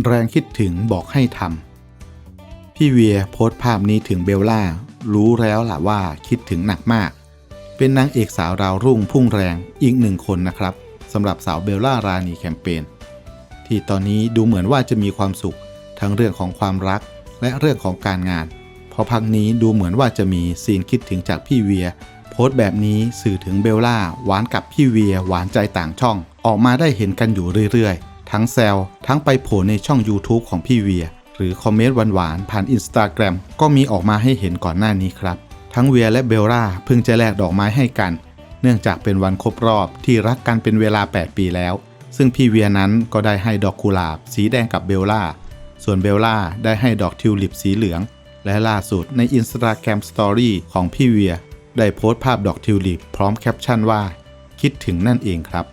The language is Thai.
แรงคิดถึงบอกให้ทำพี่เวียโพสต์ภาพนี้ถึงเบลล่า รู้แล้วล่ะว่าคิดถึงหนักมาก เป็นนางเอกสาวราวรุ่งพุ่งแรงอีกหนึ่งคนนะครับสำหรับสาวเบลล่ารานีแคมเปญที่ตอนนี้ดูเหมือนว่าจะมีความสุข ทั้งเรื่องของความรักและเรื่องของการงานพอพักนี้ดูเหมือนว่าจะมีซีนคิดถึงจากพี่เวีย โพสต์แบบนี้สื่อถึงเบลล่าหวานกับพี่เวียหวานใจต่างช่อง ออกมาได้เห็นกันอยู่เรื่อยๆ ทั้งแซวทั้งไปโผล่ในช่อง YouTube ของพี่เวีย หรือคอมเมนต์หวานๆผ่านอินสตาแกรมก็มีออกมาให้เห็นก่อนหน้านี้ครับ ทั้งเวียและเบลล่าเพิ่งจะแลกดอกไม้ให้กัน เนื่องจากเป็นวันครบรอบที่รักกันเป็นเวลา 8 ปีแล้ว ซึ่งพี่เวียนั้นก็ได้ให้ดอกกุหลาบ สีแดงกับเบลล่า ส่วนเบลล่าได้ให้ดอกทิวลิปสีเหลือง และล่าสุดในอินสตาแกรมสตอรี่ของพี่เวียได้โพสต์ภาพดอกทิวลิปพร้อมแคปชั่นว่า คิดถึงนั่นเองครับ